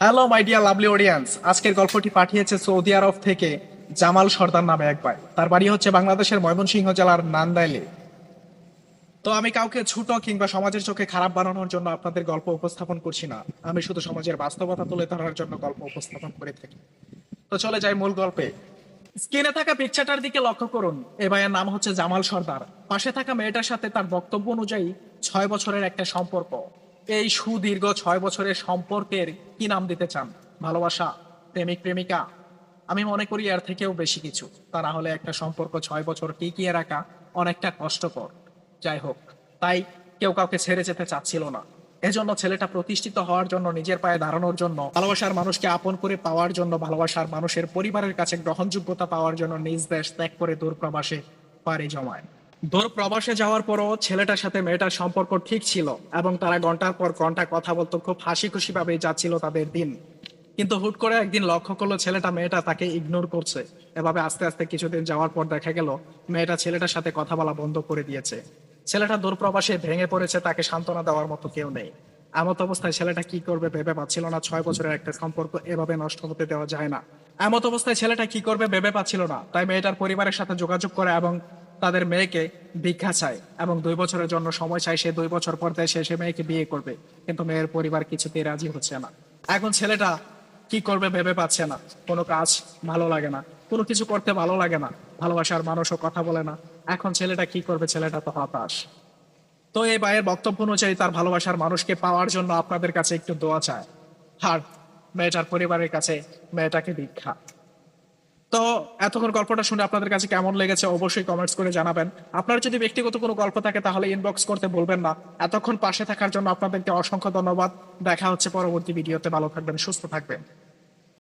Hello my dear lovely audience আজকের গল্পটি পাঠিয়েছে সৌদি আরব থেকে জামাল সর্দার নামে এক ভাই। তার বাড়ি হচ্ছে বাংলাদেশের ময়মনসিংহ জেলার নান্দাইলে। তো আমি কাউকে ছোট কিংবা সমাজের চোখে খারাপ বানানোর জন্য আপনাদের গল্প উপস্থাপন করছি না। আমি শুধু সমাজের বাস্তবতা তুলে ধরার জন্য গল্প উপস্থাপন করে থাকি। তো চলে যাই মূল গল্পে। স্ক্রিনে থাকা পিকচারটার দিকে লক্ষ্য করুন। এ ভাইয়ের নাম হচ্ছে জামাল সর্দার। পাশে থাকা মেয়েটার সাথে তার বক্তব্য অনুযায়ী ছয় বছরের একটা সম্পর্ক। এই সুদীর্ঘ ছয় বছরের সম্পর্কের কি নাম দিতে চান? ভালোবাসা, প্রেমিক, প্রেমিকা? আমি মনে করি এর থেকেও বেশি কিছু। তা না হলে একটা সম্পর্ক ছয় বছর টিকিয়ে রাখা অনেকটা কষ্টকর। যাই হোক, তাই কেউ কাউকে ছেড়ে যেতে চাচ্ছিল না। এজন্য ছেলেটা প্রতিষ্ঠিত হওয়ার জন্য, নিজের পায়ে দাঁড়ানোর জন্য, ভালোবাসার মানুষকে আপন করে পাওয়ার জন্য, ভালোবাসার মানুষের পরিবারের কাছে গ্রহণযোগ্যতা পাওয়ার জন্য নিজ দেশ ত্যাগ করে দূর প্রবাসে পাড়ি জমায়। দূর প্রবাসে যাওয়ার পরও ছেলেটার সাথে মেয়েটার সম্পর্ক ঠিক ছিল এবং তারা ঘণ্টার পর ঘণ্টা কথা বলতো, খুব হাসি খুশি ভাবে যাচ্ছিল তাদের দিন। কিন্তু হুট করে একদিন লক্ষ্য করল ছেলেটা মেয়েটা তাকে ইগনোর করছে। এভাবে আস্তে আস্তে কিছুদিন যাওয়ার পর দেখা গেল মেয়েটা ছেলেটার সাথে কথা বলা বন্ধ করে দিয়েছে। ছেলেটা দূরপ্রবাসে ভেঙে পড়েছে, তাকে সান্ত্বনা দেওয়ার মতো কেউ নেই। এমত অবস্থায় ছেলেটা কি করবে ভেবে পাচ্ছিল না, ছয় বছরের একটা সম্পর্ক এভাবে নষ্ট হতে দেওয়া যায় না। এমত অবস্থায় ছেলেটা কি করবে ভেবে পাচ্ছিল না, তাই মেয়েটার পরিবারের সাথে যোগাযোগ করে এবং তাদের মেয়েকে ভিক্ষা চায় এবং দুই বছরের জন্য সময় চায়, সে দুই বছর পর দেশে সে মেয়েকে বিয়ে করবে। কিন্তু মেয়ের পরিবার কিছুতেই রাজি হচ্ছে না। এখন ছেলেটা কি করবে ভেবে পাচ্ছে না। কোনো কাজ ভালো লাগে না। কোনো কিছু করতে ভালো লাগে না। ভালোবাসার মানুষও কথা বলে না। এখন ছেলেটা কি করবে? ছেলেটা তো হতাশ। তো এই ভাইয়ের বক্তব্য অনুযায়ী তার ভালোবাসার মানুষকে পাওয়ার জন্য আপনাদের কাছে একটু দোয়া চায়। আর মেয়েটার পরিবারের কাছে মেয়েটাকে দীক্ষা তো এতক্ষণ গল্পটা শুনে আপনাদের কাছে কেমন লেগেছে অবশ্যই কমেন্টস করে জানাবেন। আপনার যদি ব্যক্তিগত কোনো গল্প থাকে তাহলে ইনবক্স করতে বলবেন না। এতক্ষণ পাশে থাকার জন্য আপনাদেরকে অসংখ্য ধন্যবাদ। দেখা হচ্ছে পরবর্তী ভিডিওতে। ভালো থাকবেন, সুস্থ থাকবেন।